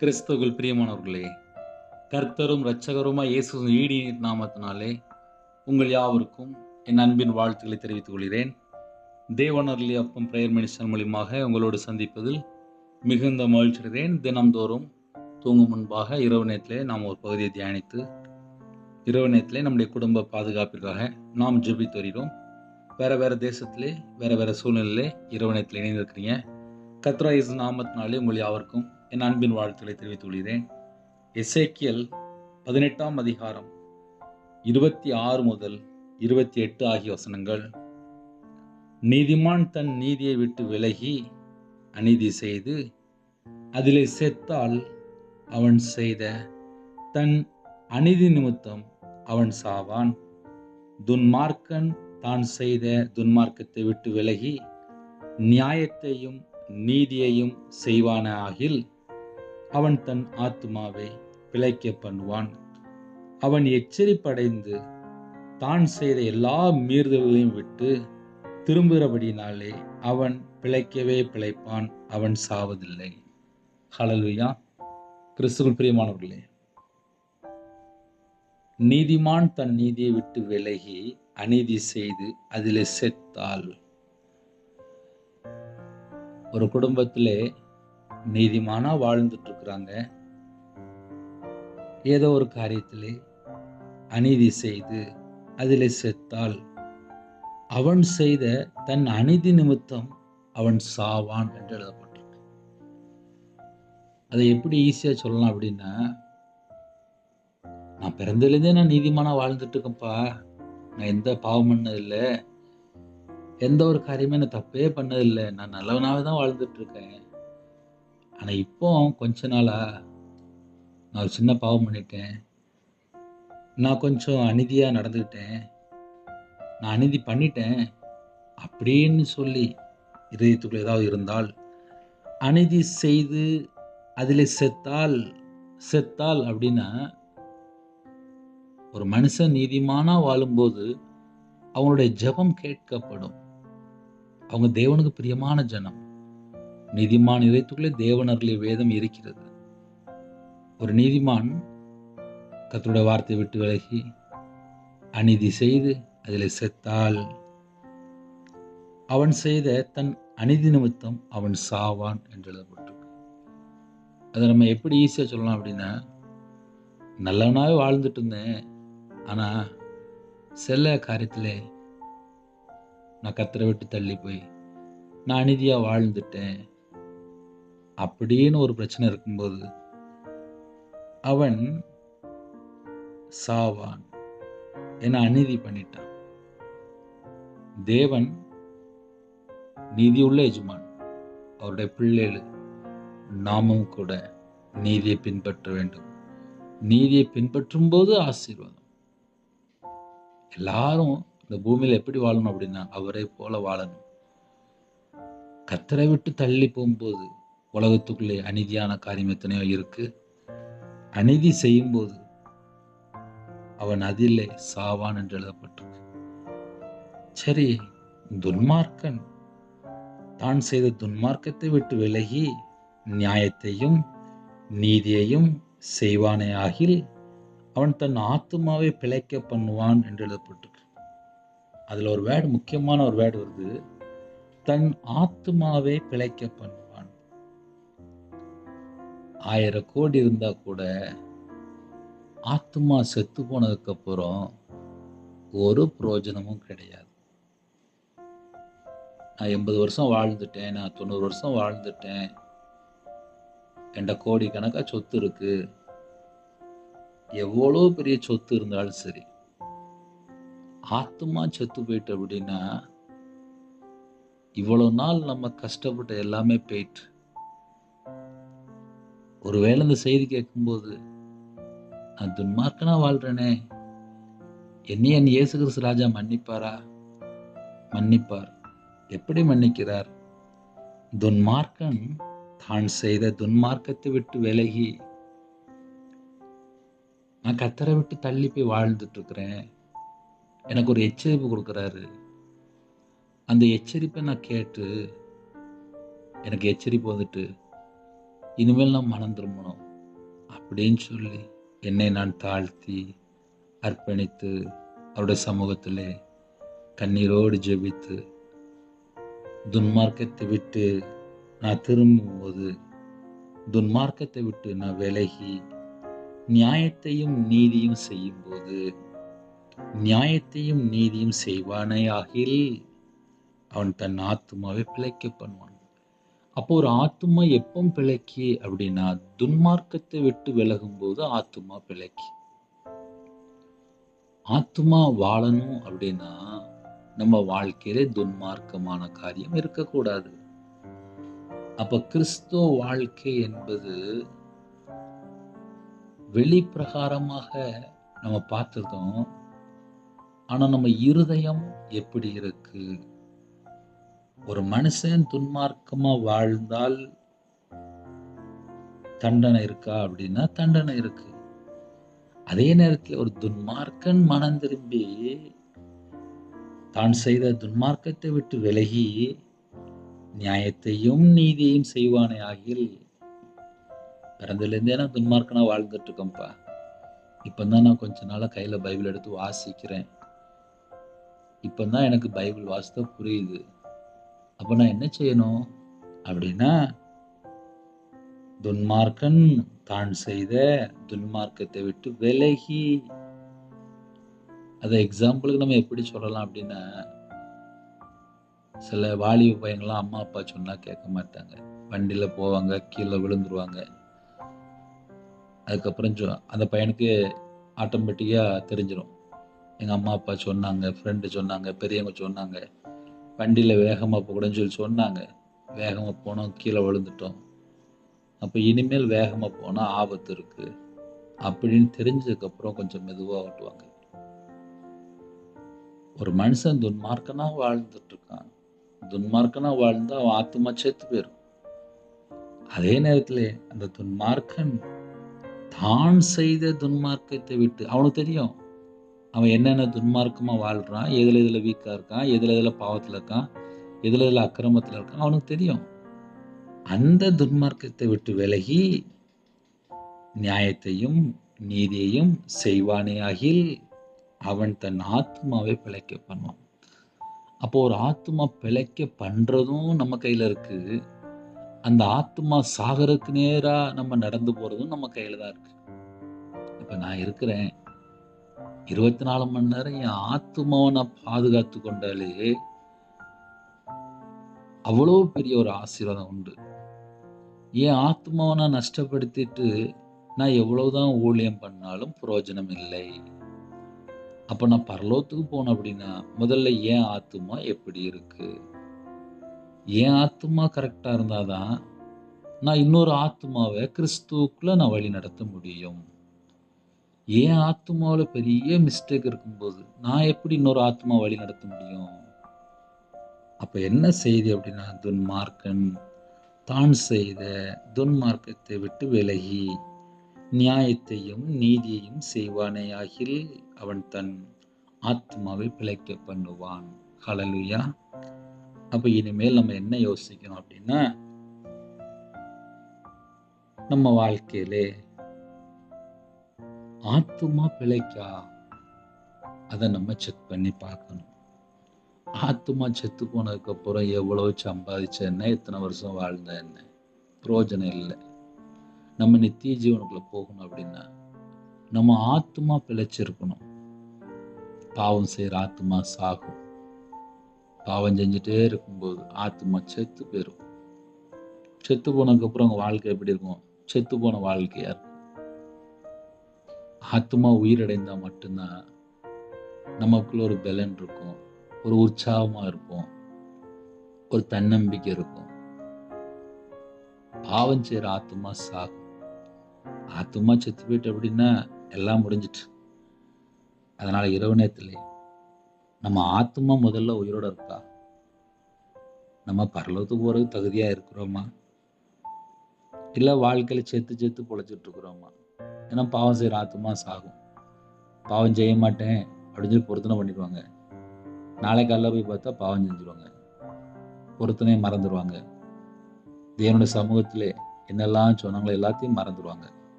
கிறிஸ்துவுக்குள் பிரியமானவர்களே கர்த்தரும் இரட்சகருமாய் இயேசு ஈடி நாமத்தினாலே உங்கள் யாவருக்கும் என் அன்பின் வாழ்த்துக்களை தெரிவித்துக் கொள்கிறேன். தேவனர்லி அப்பம் பிரேயர் மினிஸ்டர் மூலியமாக உங்களோடு சந்திப்பதில் மிகுந்த மகிழ்ச்சிகிறேன் தினம்தோறும் தூங்கும் முன்பாக இரவு நேரத்திலே நாம் ஒரு பகுதியை தியானித்து இரவு நேரத்திலே நம்முடைய குடும்ப பாதுகாப்பிற்காக நாம் ஜெபித்து வருகிறோம். வேறு வேறு தேசத்திலே வேறு வேறு சூழ்நிலையிலே இரவு நேரத்தில் இணைந்திருக்கிறீங்க. கத்ரா இஸ் நாமத்தினாலே உங்கள் யாவருக்கும் என் அன்பின் வாழ்த்துக்களை தெரிவித்துள்ளேன் எசேக்கியல் பதினெட்டாம் அதிகாரம் இருபத்தி ஆறு முதல் இருபத்தி எட்டு ஆகிய வசனங்கள். நீதிமான் தன் நீதியை விட்டு விலகி அநீதி செய்து அதிலே செத்தால் அவன் செய்த தன் அநீதி நிமித்தம் அவன் சாவான். துன்மார்க்கன் தான் செய்த துன்மார்க்கத்தை விட்டு விலகி நியாயத்தையும் நீதியையும் செய்வான ஆகில் அவன் தன் ஆத்மாவை பிழைக்க பண்ணுவான் அவன் எச்சரிப்படைந்து தான் செய்த எல்லா மீறுதல்களையும் விட்டு திரும்புகிறபடினாலே அவன் பிழைக்கவே பிழைப்பான் அவன் சாவதில்லை. ஹலலுயா கிறிஸ்துவல் பிரியமானவர்களே நீதிமான் தன் நீதியை விட்டு விலகி அநீதி செய்து அதிலே செத்தால் ஒரு குடும்பத்திலே நீதிமானா வாழ்ந்துட்டு இருக்கிறாங்க ஏதோ ஒரு காரியத்திலே அநீதி செய்து அதிலே செத்தால் அவன் செய்த தன் அநீதி நிமித்தம் அவன் சாவான் என்று எழுதப்பட்டிருக்கு. அதை எப்படி ஈஸியா சொல்லலாம் அப்படின்னா நான் பிறந்ததுலேருந்தே நான் நீதிமானா வாழ்ந்துட்டு இருக்கேன்ப்பா நான் எந்த பாவம் பண்ணதில்லை. எந்த ஒரு காரியமே நான் தப்பே பண்ணதில்லை. நான் நல்லவனாவே தான் வாழ்ந்துட்டு இருக்கேன் ஆனால் இப்போ கொஞ்ச நாளாக நான் ஒரு சின்ன பாவம் பண்ணிட்டேன். நான் கொஞ்சம் அநீதியாக நடந்துக்கிட்டேன். நான் அநீதி பண்ணிட்டேன் அப்படின்னு சொல்லி இதயத்துக்குள்ள ஏதாவது இருந்தால் அநீதி செய்து அதில் செத்தால் செத்தால் அப்படின்னா ஒரு மனுஷன் நீதிமானாக வாழும்போது அவங்களுடைய ஜெபம் கேட்கப்படும். அவங்க தேவனுக்கு பிரியமான ஜனம். நீதிமான் இதயத்துக்குள்ளே தேவனர்களின் வேதம் இருக்கிறது. ஒரு நீதிமான் கத்தோட வார்த்தையை விட்டு விலகி அநீதி செய்து அதில் செத்தால் அவன் செய்த தன் அநீதி நிமித்தம் அவன் சாவான் என்று எழுதப்பட்டிருக்கு. அதை நம்ம எப்படி ஈஸியாக சொல்லலாம் அப்படின்னா நல்லவனாகவே வாழ்ந்துட்டு இருந்தேன் ஆனால் சில காரியத்தில் நான் கத்தரை விட்டு தள்ளி போய் நான் அநீதியாக வாழ்ந்துட்டேன் அப்படின்னு ஒரு பிரச்சனை இருக்கும்போது அவன் சாவான் என அநீதி பண்ணிட்டான். தேவன் நீதியுள்ள எஜமான். அவருடைய பிள்ளைகள் நாமும் கூட நீதியை பின்பற்ற வேண்டும். நீதியை பின்பற்றும் போது ஆசீர்வாதம். எல்லாரும் இந்த பூமியில் எப்படி வாழணும் அப்படின்னா அவரை போல வாழணும். கத்தரை விட்டு தள்ளி போகும்போது உலகத்துக்குள்ளே அநீதியான காரியம் எத்தனையோ இருக்கு. அநீதி செய்யும்போது அவன் அதிலே சாவான் என்று எழுதப்பட்டிருக்கு. சரி துன்மார்க்கன் தான் செய்த துன்மார்க்கத்தை விட்டு விலகி நியாயத்தையும் நீதியையும் செய்வானே ஆகில் அவன் தன் ஆத்துமாவை பிழைக்க பண்ணுவான் என்று எழுதப்பட்டிருக்கு. அதுல ஒரு வேர்டு முக்கியமான ஒரு வேர்டு வருது. தன் ஆத்மாவை பிழைக்க பண்ணுவான். ஆயிரம் கோடி இருந்தால் கூட ஆத்மா செத்து போனதுக்கப்புறம் ஒரு பிரயோஜனமும் கிடையாது. நான் எண்பது வருஷம் வாழ்ந்துட்டேன் நான் தொண்ணூறு வருஷம் வாழ்ந்துட்டேன். என்ட கோடி கணக்காக சொத்து இருக்கு. எவ்வளோ பெரிய சொத்து இருந்தாலும் சரி. ஆத்மா செத்து போயிட்டு அப்படின்னா இவ்வளோ நாள் நம்ம கஷ்டப்பட்ட எல்லாமே போயிட்டு. ஒருவேளை இந்த செய்தி கேட்கும்போது நான் துன்மார்க்கனா வாழ்றேனே? என்னைய என் இயேசு கிறிஸ்து ராஜா மன்னிப்பாரா? மன்னிப்பார். எப்படி மன்னிக்கிறார்? துன்மார்க்கன் தான் செய்த துன்மார்க்கத்தை விட்டு விலகி நான் கத்தரை விட்டு தள்ளி போய் வாழ்ந்துட்டு இருக்கிறேன் எனக்கு ஒரு எச்சரிப்பு கொடுக்குறாரு. அந்த எச்சரிப்பை நான் கேட்டு எனக்கு எச்சரிப்பு வந்துட்டு இனிமேல் நான் மனம் திரும்பணும். அப்படின்னு சொல்லி என்னை நான் தாழ்த்தி அர்ப்பணித்து அவருடைய சமூகத்தில் கண்ணீரோடு ஜெபித்து துன்மார்க்கத்தை விட்டு நான் திரும்பும்போது துன்மார்க்கத்தை விட்டு நான் விலகி நியாயத்தையும் நீதியும் செய்யும்போது நியாயத்தையும் நீதியும் செய்வானே ஆகில் அவன் தன் ஆத்மாவை பிழைக்க பண்ணுவான். அப்போ ஒரு ஆத்துமா எப்போ பிழைக்கி அப்படின்னா துன்மார்க்கத்தை விட்டு விலகும் போது ஆத்துமா பிழைக்கி. ஆத்துமா வாழணும் அப்படின்னா நம்ம வாழ்க்கையில துன்மார்க்கமான காரியம் இருக்கக்கூடாது. அப்ப கிறிஸ்துவ வாழ்க்கை என்பது வெளிப்பிரகாரமாக நம்ம பார்த்துருக்கோம். ஆனா நம்ம இருதயம் எப்படி இருக்கு? ஒரு மனுஷன் துன்மார்க்கமா வாழ்ந்தால் தண்டனை இருக்கா அப்படின்னா தண்டனை இருக்கு. அதே நேரத்தில் ஒரு துன்மார்க்கன் மனம் திரும்பி தான் செய்த துன்மார்க்கத்தை விட்டு விலகி நியாயத்தையும் நீதியையும் செய்வானே ஆகில் பிறந்ததுலேருந்தே நான் துன்மார்க்கனா வாழ்ந்துட்டு இருக்கேன்ப்பா இப்போதான் நான் கொஞ்ச நாளாக கையில் பைபிள் எடுத்து வாசிக்கிறேன். இப்போ தான் எனக்கு பைபிள் வாசித்த புரியுது. அப்போ நான் என்ன செய்யணும் அப்படின்னா துன்மார்க்கன் தான் செய்த துன்மார்க்கத்தை விட்டு விலகி அதை எக்ஸாம்பிளுக்கு நம்ம எப்படி சொல்லலாம் அப்படின்னா சில வாலிப பையங்கள்லாம் அம்மா அப்பா சொன்னா கேட்க மாட்டாங்க. வண்டியில் போவாங்க கீழே விழுந்துருவாங்க. அதுக்கப்புறம் அந்த பையனுக்கு ஆட்டோமேட்டிக்காக தெரிஞ்சிடும் எங்கள் அம்மா அப்பா சொன்னாங்க ஃப்ரெண்டு சொன்னாங்க பெரியவங்க சொன்னாங்க வண்டியில் வேகமாக போகக்கூடாதுன்னு சொல்லி சொன்னாங்க. வேகமாக போனோம் கீழே விழுந்துட்டோம். அப்போ இனிமேல் வேகமாக போனால் ஆபத்து இருக்குது அப்படின்னு தெரிஞ்சதுக்கப்புறம் கொஞ்சம் மெதுவாக ஓட்டுவாங்க. ஒரு மனுஷன் துன்மார்க்கனா வாழ்ந்துட்டு இருக்கான். துன்மார்க்கனா அவன் ஆத்துமா செத்து போயிடும். அதே நேரத்தில் அந்த துன்மார்க்கன் தான் செய்த துன்மார்க்கத்தை விட்டு அவனுக்கு தெரியும். அவன் என்னென்ன துன்மார்க்கமாக வாழ்கிறான் எதில் எதில் வீக்காக இருக்கான் எதில் எதில் பாவத்தில் இருக்கான் எதில் எதில் அக்கிரமத்தில் இருக்கான் அவனுக்கு தெரியும். அந்த துன்மார்க்கத்தை விட்டு விலகி நியாயத்தையும் நீதியையும் செய்வானே ஆகில் அவன் தன் ஆத்மாவை பிழைக்க பண்ணுவான். அப்போ ஒரு ஆத்மா பிழைக்க பண்ணுறதும் நம்ம கையில் இருக்குது அந்த ஆத்மா சாகருக்கு நேராக நம்ம நடந்து போகிறதும் நம்ம கையில் தான் இருக்குது இப்போ நான் இருக்கிறேன். இருபத்தி நாலு மணி நேரம் என் ஆத்மாவை நான் பாதுகாத்து கொண்டாலே அவ்வளோ பெரிய ஒரு ஆசீர்வாதம் உண்டு. என் ஆத்மாவை நான் நஷ்டப்படுத்திட்டு நான் எவ்வளவுதான் ஊழியம் பண்ணாலும் பிரயோஜனம் இல்லை. அப்போ நான் பரலோகத்துக்கு போனேன் அப்படின்னா முதல்ல என் ஆத்மா எப்படி இருக்கு? என் ஆத்மா கரெக்டாக இருந்தாதான் நான் இன்னொரு ஆத்மாவை கிறிஸ்துவுக்குள்ளே நான் வழி நடத்த முடியும். என் ஆத்மாவில் பெரிய மிஸ்டேக் இருக்கும்போது நான் எப்படி இன்னொரு ஆத்மா வழி நடத்த முடியும்? அப்போ என்ன செய்தி அப்படின்னா துன்மார்க்கன் தான் செய்த துன்மார்க்கத்தை விட்டு விலகி நியாயத்தையும் நீதியையும் செய்வானேயாகில் அவன் தன் ஆத்மாவை பிழைக்க பண்ணுவான். ஹலலுயா அப்போ இனிமேல் நம்ம என்ன யோசிக்கணும் அப்படின்னா நம்ம வாழ்க்கையிலே ஆத்துமா பிழைக்கா? அதை நம்ம செக் பண்ணி பார்க்கணும். ஆத்துமா செத்து போனதுக்கு அப்புறம் எவ்வளவு சம்பாதிச்ச என்ன எத்தனை வருஷம் வாழ்ந்த என்ன? பிரயோஜனம் இல்லை. நம்ம நித்திய ஜீவனுக்குள்ள போகணும் அப்படின்னா நம்ம ஆத்துமா பிழைச்சிருக்கணும். பாவம் செய்யற ஆத்துமா சாகும். பாவம் செஞ்சுட்டே இருக்கும்போது ஆத்துமா செத்து போயிடும் செத்து போனதுக்கு அப்புறம் வாழ்க்கை எப்படி இருக்கும்? செத்து போன வாழ்க்கையா இருக்கும் ஆத்துமா உயிரடைந்தால் மட்டும்தான் நமக்குள்ள ஒரு பலன் இருக்கும் ஒரு உற்சாகமா இருக்கும் ஒரு தன்னம்பிக்கை இருக்கும். பாவம் செய்கிற ஆத்துமா சாகும். ஆத்துமா செத்து போயிட்டு அப்படின்னா எல்லாம் முடிஞ்சிட்டு. அதனால இரவு நேரத்தில் நம்ம ஆத்துமா முதல்ல உயிரோட இருக்கா நம்ம பரலோகத்துக்கு போறதுக்கு தகுதியா இருக்கிறோமா? இல்லை வாழ்க்கையில செத்து செத்து பொழைச்சிட்டு இருக்கிறோமா? ஏன்னா பாவம் செய்கிற ஆத்துமா சாகும். பாவம் செய்ய மாட்டேன் அப்படின்னு சொல்லி பொருத்தனை பண்ணிடுவாங்க. நாளை காலையில் போய் பார்த்தா பாவம் செஞ்சுருவாங்க. பொருத்தனையை மறந்துடுவாங்க தேவனுடைய சமூகத்திலே என்னெல்லாம் சொன்னாங்களோ எல்லாத்தையும் மறந்துடுவாங்க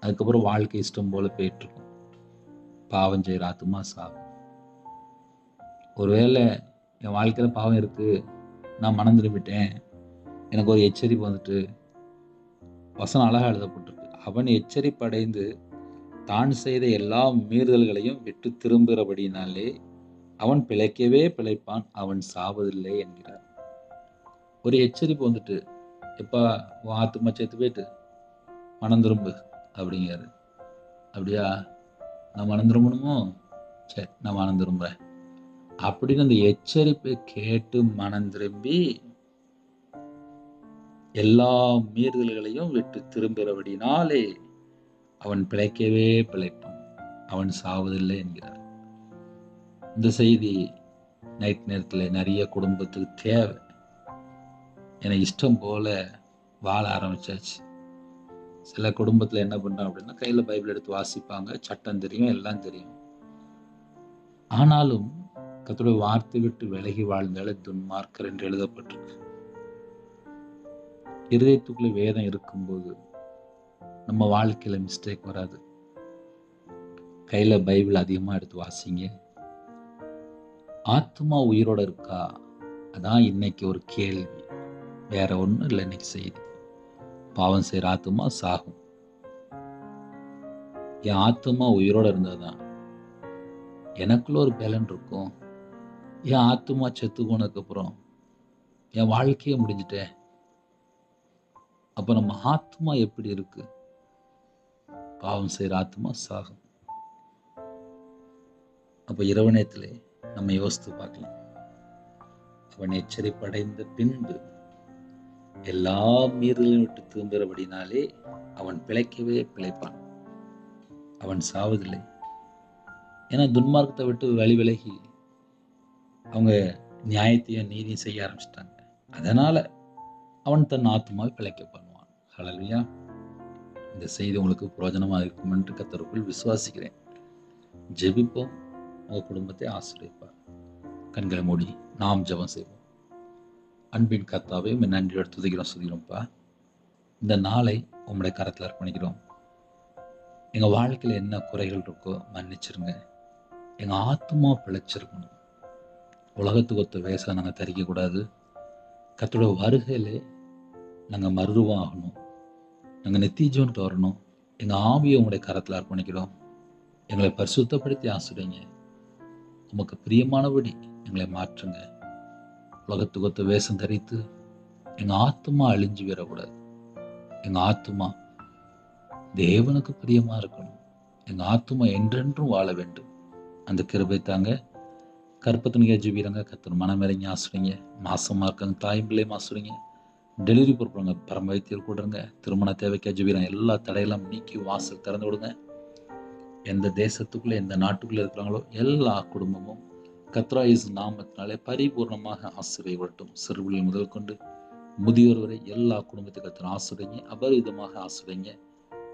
அதுக்கப்புறம் வாழ்க்கை இஷ்டம் போல் போயிட்டுருக்கும். பாவம் செய்கிற ஆத்துமா சாகும். ஒருவேளை என் வாழ்க்கையில் பாவம் இருக்குது நான் மனம் திரும்பிட்டேன். எனக்கு ஒரு எச்சரிப்பு வந்துட்டு வசனம் அழகாக எழுதப்பட்டிருக்கு. அவன் எச்சரிப்படைந்து தான் செய்த எல்லா மீறுதல்களையும் விட்டு திரும்புகிறபடினாலே அவன் பிழைக்கவே பிழைப்பான் அவன் சாவதில்லை என்கிறார். ஒரு எச்சரிப்பு வந்துட்டு எப்பா உன் ஆத்துமா சேர்த்து போயிட்டு மனம் திரும்பு அப்படிங்கிறாரு. அப்படியா? நான் மனம் திரும்பணுமோ? சரி நான் மனம் திரும்புகிறேன் அப்படின்னு அந்த எச்சரிப்பை கேட்டு மனம் திரும்பி எல்லா மீறுதல்களையும் விட்டு திரும்புகிறபடினாலே அவன் பிழைக்கவே பிழைப்பான். அவன் சாவதில்லை என்கிறார். இந்த செய்தி நைட் நேரத்தில் நிறைய குடும்பத்துக்கு தேவை. எனக்கு இஷ்டம் போல வாழ ஆரம்பிச்சாச்சு. சில குடும்பத்தில் என்ன பண்ணுறாங்க அப்படின்னா கையில் பைபிள் எடுத்து வாசிப்பாங்க. சட்டம் தெரியும் எல்லாம் தெரியும். ஆனாலும் கத்துடைய வார்த்தை விட்டு விலகி வாழ்ந்தாலே துன்மார்க்கர் என்று எழுதப்பட்டிருக்கு. இருதயத்துக்குள்ளே வேதம் இருக்கும்போது நம்ம வாழ்க்கையில மிஸ்டேக் வராது. கையில் பைபிள் அதிகமாக எடுத்து வாசிங்க. ஆத்மா உயிரோட இருக்கா? அதான் இன்னைக்கு ஒரு கேள்வி. வேற ஒன்றும் இல்லை இன்னைக்கு செய்தி. பாவம் செய்கிற ஆத்மா சாகும். என் ஆத்மா உயிரோட இருந்ததுதான் எனக்குள்ள ஒரு பேலன் இருக்கும். என் ஆத்மா செத்து போனதுக்கப்புறம் என் வாழ்க்கையை முடிஞ்சிட்டேன் அப்போ நம்ம ஆத்மா எப்படி இருக்கு? பாவம் செய்கிற ஆத்மா சாகும். அப்போ இரவு நேரத்திலே நம்ம யோசித்து பார்க்கலாம். அவன் எச்சரிப்படைந்த பின்பு எல்லா மீறலையும் விட்டு திரும்புகிறபடினாலே அவன் பிழைக்கவே பிழைப்பான். அவன் சாவதில்லை. ஏன்னா துன்மார்க்கத்தை விட்டு வழி விலகி அவங்க நியாயத்தையும் நீதியும் செய்ய ஆரம்பிச்சிட்டாங்க. அதனால அவன் தன் ஆத்மாவை பிழைக்க பண்ணுவான் இந்த செய்தி உங்களுக்கு பிரயோஜனமாக இருக்கும் என்று கத்தருக்குள் விசுவாசிக்கிறேன். ஜெபிப்போம். உங்கள் குடும்பத்தை ஆசிரியப்பார். கண்களை மூடி நாம் ஜெபம் செய்வோம். அன்பின் கத்தாவே உண்மை நன்றியோடு துதிக்கிறோம் சுதிக்கிறோம்ப்பா இந்த நாளை உங்களுடைய கரத்தில் அர்ப்பணிக்கிறோம். எங்கள் வாழ்க்கையில் என்ன குறைகள் இருக்கோ மன்னிச்சிருங்க. எங்கள் ஆத்மா பிழைச்சிருக்கணும். உலகத்துக்கு ஒத்த வயசாக நாங்கள் தரிக்கக்கூடாது. கத்தோட வருகையில் நாங்கள் மருருவம் ஆகணும் நாங்கள் நெத்திஜோன்ட்டு வரணும் எங்கள் ஆவியை உங்களுடைய கரத்தில் அர்ப்பணிக்கிறோம். எங்களை பரிசுத்தப்படுத்தி ஆசிரியங்க உமக்கு பிரியமானபடி எங்களை மாற்றுங்க. உலகத்துக்கு வேஷம் தரித்து எங்கள் ஆத்மா அழிஞ்சு விடக்கூடாது எங்கள் ஆத்மா தேவனுக்கு பிரியமாக இருக்கணும். எங்கள் ஆத்மா என்றென்றும் வாழ வேண்டும். அந்த கிருபை தாங்க. கற்பத்தினியா ஜீவிரங்க கத்தர் மனமிறங்கி ஆசுறீங்க மாசமாக இருக்காங்க தாயும் பிள்ளையும் ஆசுறீங்க டெலிவரி பொறுப்புங்க பரம வைத்தியர் கூடுங்க திருமண தேவைக்கா ஜீவிரம் எல்லா தடையெல்லாம் நீக்கி வாசல் திறந்து விடுங்க. எந்த தேசத்துக்குள்ளே எந்த நாட்டுக்குள்ளே இருக்கிறாங்களோ எல்லா குடும்பமும் கத்ராயிஸ் நாமத்தினாலே பரிபூர்ணமாக ஆசிரியப்பட்டும் சிறுபிள்ளை முதல் கொண்டு முதியோர் வரை எல்லா குடும்பத்துக்கு கத்திர ஆசிரியங்க அபரிதமாக ஆசிரியங்க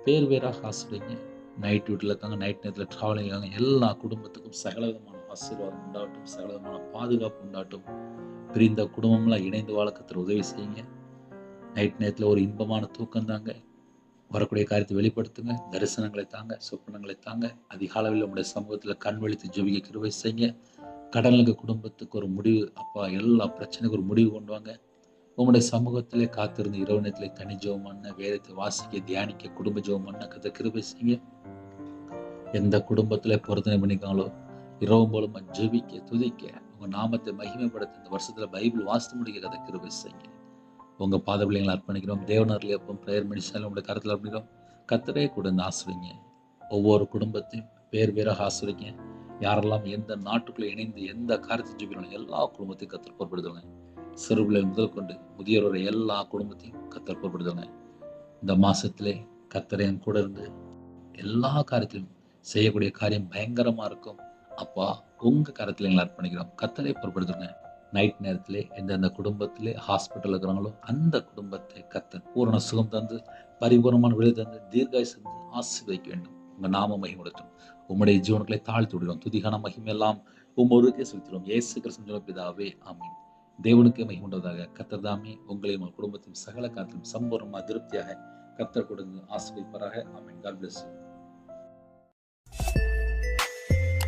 பேர் பேராக ஆசிரியங்க நைட் வீட்டில் இருக்காங்க நைட் நேரத்தில் ட்ராவலிங் இருக்காங்க. எல்லா குடும்பத்துக்கும் சகல விதமான ஆசீர்வாதம் உண்டாகட்டும் சகல விதமான பாதுகாப்பு உண்டாகட்டும். பிரிந்த குடும்பம்லாம் இணைந்து வாழக்கத்தில் உதவி செய்யுங்க. நைட் நேரத்தில் ஒரு இன்பமான தூக்கம் தாங்க. வரக்கூடிய காரியத்தை வெளிப்படுத்துங்க. தரிசனங்களை தாங்க சொப்பனங்களை தாங்க. அதிகாலவில் உங்களுடைய சமூகத்தில் கண் வலித்து ஜெபிக்க கிருவை செய்யுங்க. கடனுக்கு குடும்பத்துக்கு ஒரு முடிவு அப்பா எல்லா பிரச்சனைக்கும் ஒரு முடிவு கொண்டு வாங்க. உங்களுடைய சமூகத்திலே காத்திருந்து இரவு நேரத்தில் தனி ஜெபம் பண்ண வேதத்தை வாசிக்க தியானிக்க குடும்ப ஜெபம் பண்ண கதை கிருபை செய்ய எந்த குடும்பத்தில் பொருத்தனை பண்ணிக்காங்களோ இரவு மூலமாக ஜெபிக்க துதிக்க உங்கள் நாமத்தை மகிமைப்படுத்த இந்த வருஷத்தில் பைபிள் வாசித்து முடிக்க கதை கிருபை செய்யுங்க. உங்கள் பாத பிள்ளைங்களை அர்ப்பணிக்கிறோம். தேவனர்ல எப்போ ப்ரேயர் மெடிசன் உங்களுடைய கருத்தில் அர்ப்பணிக்கிறோம். கத்தரே கூட இந்த ஆசிரிங்க. ஒவ்வொரு குடும்பத்தையும் பேர் பேராக ஆசிரிங்க. யாரெல்லாம் எந்த நாட்டுக்குள்ளே இணைந்து எந்த காரியத்தை ஜெபிக்கணும் எல்லா குடும்பத்தையும் கத்தர் பொறுப்படுத்துவாங்க. சிறு பிள்ளைகள் முதல் கொண்டு முதியோரோட எல்லா குடும்பத்தையும் கத்தர் பொறுப்படுத்துவாங்க. இந்த மாதத்திலே கத்தரையும் கூட இருந்து எல்லா காரியத்திலும் செய்யக்கூடிய காரியம் பயங்கரமாக இருக்கும். அப்பா உங்கள் கரத்துல எங்களை அர்ப்பணிக்கிறோம். கத்தரை பொறுப்படுத்துங்க. நைட் நேரத்திலே எந்தெந்த குடும்பத்திலே ஹாஸ்பிட்டல் இருக்கிறாங்களோ அந்த குடும்பத்தை கத்தர் பூரண சுகம் தந்து பரிபூர்ணமான விடுதலை தந்து தீர்காய் செஞ்சு ஆசீர்வதிக்க வேண்டும். உங்க நாம மகிமுடட்டும் உம்முடைய ஜீவன்களை தாழ்த்து விடுவோம் துதிகான மகிமெல்லாம் உம்மொருக்கே செலுத்திடுவோம். இயேசு கிருஷ்ணன் பிதாவே ஆமீன். தேவனுக்கே மகிமுண்டதாக கத்தர் தாமே உங்களையும் உங்கள் குடும்பத்தையும் சகல காலத்திலும் சம்பூர்ணமாக திருப்தியாக கத்தர் கொடுங்க ஆசிரியப்பாராக ஆமீன். God bless you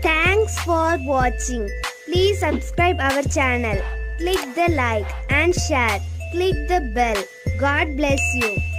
Thanks for watching. Please subscribe our channel. Click the like and share. Click the bell. God bless you.